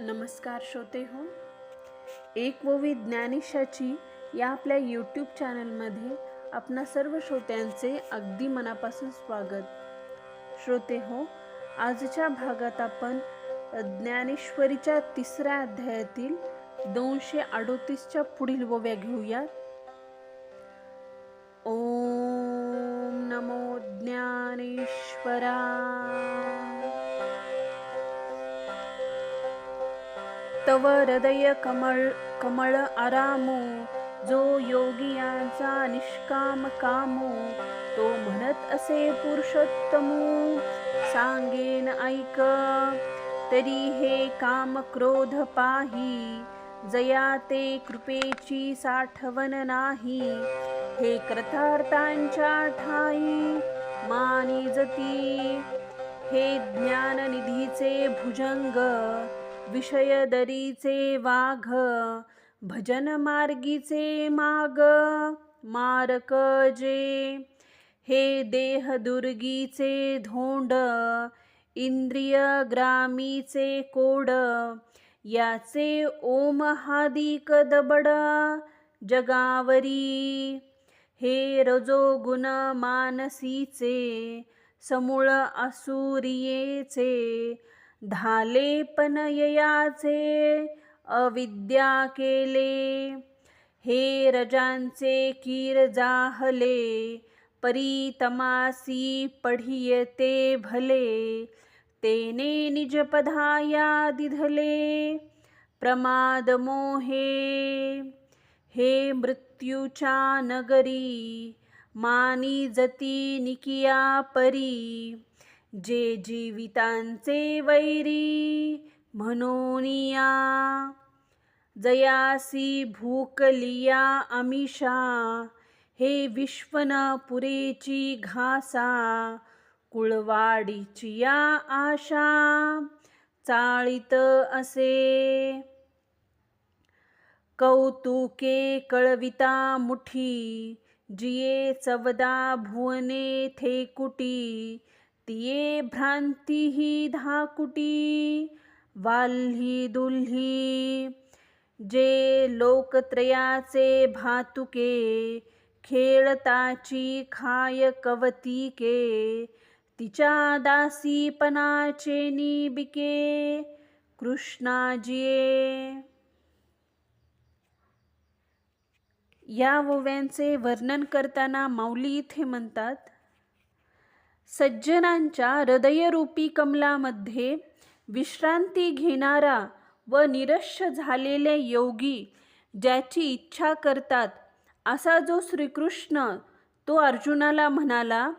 नमस्कार श्रोते हो. एक ववी ज्ञानिशाची या आपल्या यूट्यूब चॅनलमध्ये आपणा सर्व श्रोत्यांचे अगदी मनापासून स्वागत. श्रोते हो आजच्या भागात आपण ज्ञानेश्वरीच्या तिसऱ्या अध्यायातील दोनशे अडोतीसच्या पुढील ओव्या घेऊयात. ओम नमो ज्ञानेश्वरा तव हृदय कमळ कमळ आरामो जो योगियांचा निष्काम कामो तो म्हणत असे पुरुषोत्तमो सांगेन ऐक तरी हे काम क्रोध पाही जया ते कृपेची साठवण नाही हे कृतार्थांच्या ठाई मानी जती हे ज्ञाननिधीचे भुजंग विषय दरीचे वाघ भजन मार्गीचे माग मारक जे. हे देह दुर्गीचे धोंड इंद्रिय ग्रामीचे कोड याचे ओम हादिक दबड जगावरी. हे रजोगुण मानसीचे समूळ असुरियेचे धाले अविद्या केले. हे रजांचे कीर जाहले परीतमासी पढियते भले. तेने निज पधाया दिधले प्रमाद मोहे. हे मृत्यूच्या नगरी मानी जती निकिया परी. जे जीवितांचे वैरी म्हणूनिया. जयासी भूकलिया अमिषा हे विश्वन पुरेची घासा कुळवाडीची या आशा चाळीत असे. कौतुके कळविता मुठी जिये चवदा भुवने थेकुटी तिये भ्रांती ही धाकुटी वाल्ही दुल्ही। जे लोकत्रयाचे भातुके खेळताची खाय कवतिके तिच्या दासीपणाचे निबिके कृष्णाजिये। या ओव्यांचे वर्णन करताना माऊली इथे म्हणतात सज्जनांच्या हृदयरूपी कमलामध्ये विश्रांती घेणारा व निरश्य झालेले योगी ज्याची इच्छा करतात असा जो श्रीकृष्ण तो अर्जुनाला म्हणाला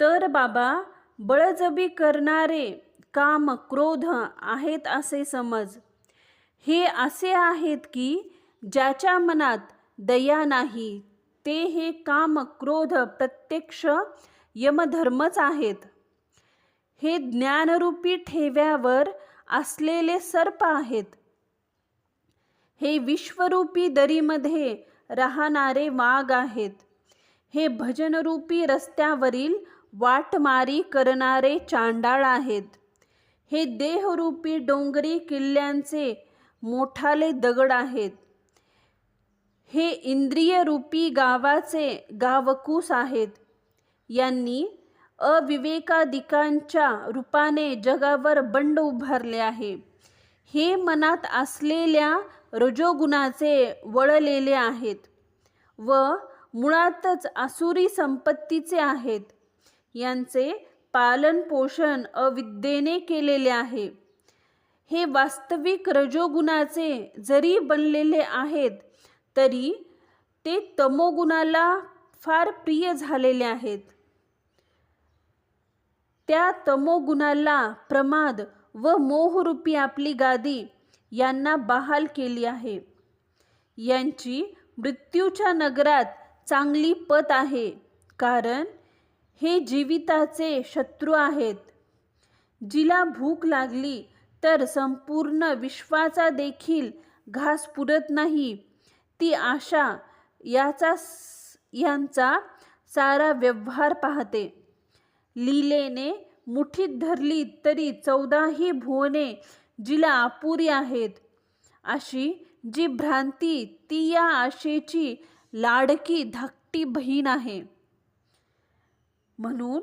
तर बाबा बळजबी करणारे काम क्रोध आहेत असे समज. हे असे आहेत की ज्याच्या मनात दया नाही ते हे काम क्रोध प्रत्यक्ष यमधर्मच आहेत. हे ज्ञानरूपी ठेव्यावर असलेले सर्प आहेत. हे विश्वरूपी दरीमध्ये राहणारे वाघ आहेत. हे भजनरूपी रस्त्यावरील वाटमारी करणारे चांडाळ आहेत. हे देहरूपी डोंगरी किल्ल्यांचे मोठाले दगड आहेत. हे इंद्रियरूपी गावाचे गावकूस आहेत. यांनी अविवेकाधिकांच्या रूपाने जगावर बंड उभारले आहे. हे मनात असलेल्या रजोगुणाचे वळलेले आहेत व मुळातच आसुरी संपत्तीचे आहेत. यांचे पालनपोषण अविद्येने केलेले आहे. हे वास्तविक रजोगुणाचे जरी बनलेले आहेत तरी ते तमोगुणाला फार प्रिय झालेले आहेत. त्या तमोगुणाला प्रमाद व मोहरूपी आपली गादी यांना बहाल केली आहे. यांची मृत्यूच्या नगरात चांगली पत आहे कारण हे जीविताचे शत्रू आहेत. जिला भूक लागली तर संपूर्ण विश्वाचा देखील घास पुरत नाही. ती आशा याचा यांचा सारा व्यवहार पाहते. लीलेने मुठीत धरली तरी चौदाही भुवने जिला अपुरी आहेत. अशी जी भ्रांती ती या आशेची लाडकी धाकटी बहीण आहे. म्हणून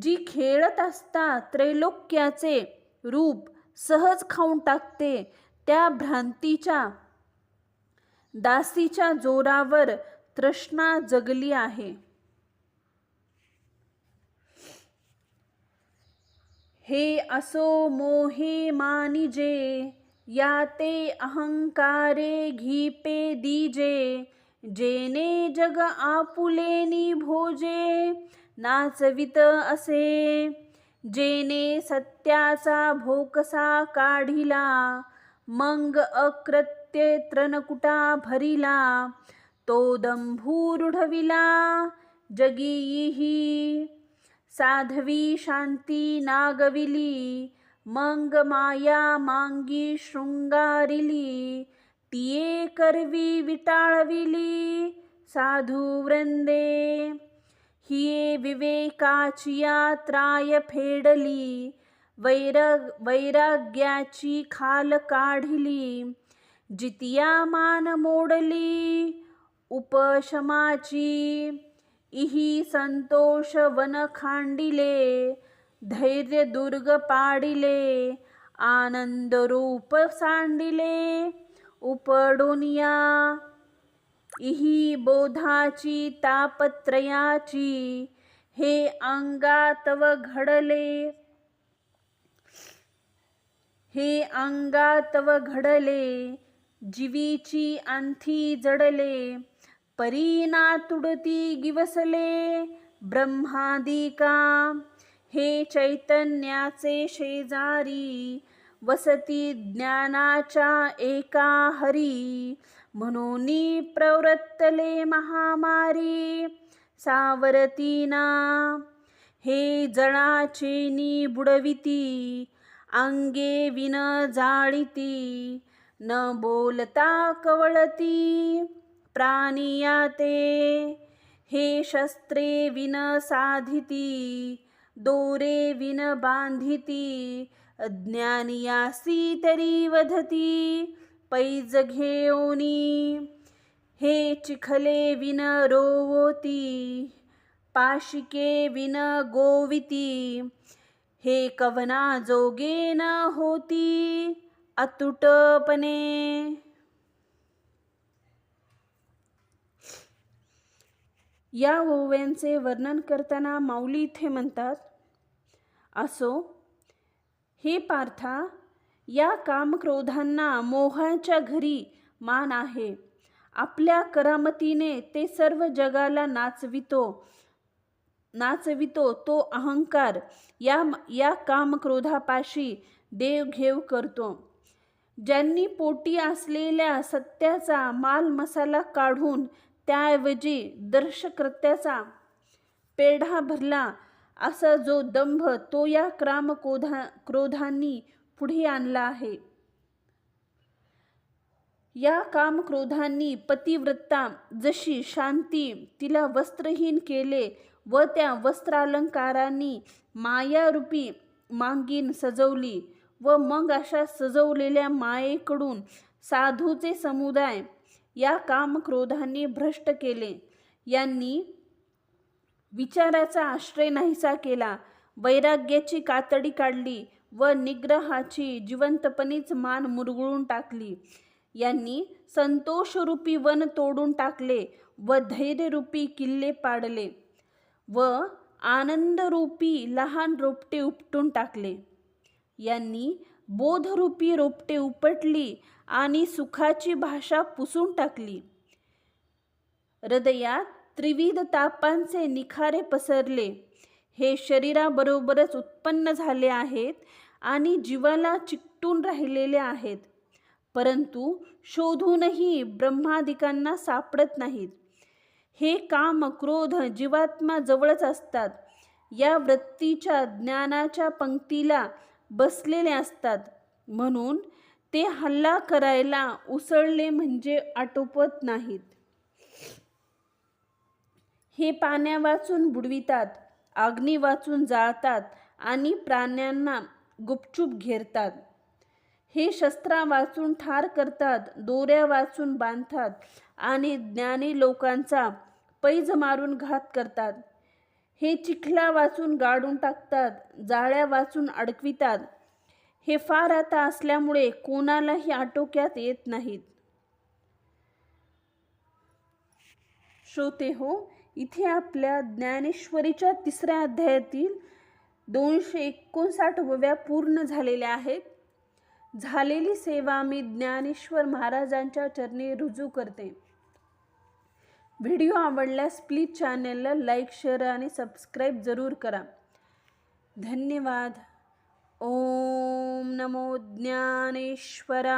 जी खेळत असता त्रैलोक्याचे रूप सहज खाऊन टाकते त्या भ्रांतीच्या दासीच्या जोरावर तृष्णा जगली आहे. हे असो मोहे मानिजे या ते अहंकारे घीपे दीजे जेने जग आपुलेनी भोजे नाचवित असे जेने सत्याचा भोकसा काढिला मग अकृत्ये त्रनकुटा भरिला तो दंभूरुढविला जगीही साधवी शांती नागविली मंग माया मांगी शृंगारिली तिये करवी विटाळविली साधू वृंदे. हिये विवेकाची यात्राय फेडली वैरग वैराग्याची खाल काढिली जितिया मान मोडली उपशमाची इही संतोष वन खांडिले धैर्य दुर्ग पाडिले आनंद रूप सांडिले उपडोनिया। इही बोधाची तापत्रयाची हे अंगातव घडले। हे अंगातव घडले जीवीची अंथी जडले। परीना तुडती गिवसले ब्रह्मादिका. हे चैतन्याचे शेजारी वसती ज्ञानाच्या एका हरी. म्हणून प्रवृत्तले महामारी सावरतीना. हे जळाचेनी बुडविती अंगे विन जाळीती. न बोलता कवळती. प्राणियाते। हे शस्त्रे विन साधिती दोरे विन बांधिती अज्ञानियासी तरी वधती पैज घेऊनी। हे चिखले विन रोवोती पाशिके विन गोविती हे कवना जोगे न होती अतुटपणे। या ओव्यांचे वर्णन करताना माऊली इथे म्हणतात असो हे पार्था या कामक्रोधांना मोहाच्या घरी मान आहे. आपल्या करामतीने ते सर्व जगाला नाचवितो नाचवितो तो अहंकार या या कामक्रोधापाशी देवघेव करतो. ज्यांनी पोटी असलेल्या सत्याचा माल मसाला काढून त्याऐवजी दर्शकृत्याचा पेढा भरला असा जो दंभ तो या क्रामक्रोधा क्रोधांनी पुढे आणला आहे. या कामक्रोधांनी पतिव्रता जशी शांती तिला वस्त्रहीन केले व त्या वस्त्रालंकारांनी मायारूपी मांगीन सजवली व मग अशा सजवलेल्या मायेकडून साधूचे समुदाय या कामक्रोधांनी भ्रष्ट केले. यांनी विचाराचा आश्रय नाहीसा केला. वैराग्याची कातडी काढली व निग्रहाची जिवंतपणीच मान मुरगळून टाकली. यांनी संतोषरूपी वन तोडून टाकले व धैर्यरूपी किल्ले पाडले व आनंदरूपी लहान रोपटे उपटून टाकले. यांनी बोधरूपी रोपटे उपटली आणि सुखाची भाषा पुसून टाकली. हृदयात त्रिविध तापांचे निखारे पसरले. हे शरीराबरोबरच उत्पन्न झाले आहेत आणि जीवाला चिकटून राहिलेले आहेत. परंतु शोधूनही ब्रह्मादिकांना सापडत नाहीत. हे काम क्रोध जीवात्मा जवळच असतात. या वृत्तीच्या ज्ञानाच्या पंक्तीला बसलेले असतात. म्हणून ते हल्ला करायला उसळले म्हणजे आटोपत नाहीत. हे पाण्या वाचून बुडवितात अग्नी वाचून जाळतात आणि प्राण्यांना गुपचूप घेरतात. हे शस्त्रा वाचून ठार करतात दोऱ्या वाचून बांधतात आणि ज्ञानी लोकांचा पैज मारून घात करतात. हे चिखला वाचून गाडून टाकतात जाळ्या वाचून अडकवितात. हे फार आता असल्यामुळे कोणालाही आटोक्यात येत नाहीत. श्रोते हो इथे आपल्या ज्ञानेश्वरीच्या तिसऱ्या अध्यायातील दोनशे एकोणसाठव्या पूर्ण झालेल्या आहेत. झालेली सेवा मी ज्ञानेश्वर महाराजांच्या चरणी रुजू करते. व्हिडिओ आवडल्यास प्लीज चॅनलला लाईक शेअर आणि सबस्क्राईब जरूर करा. धन्यवाद. ओम नमो ज्ञानेश्वरा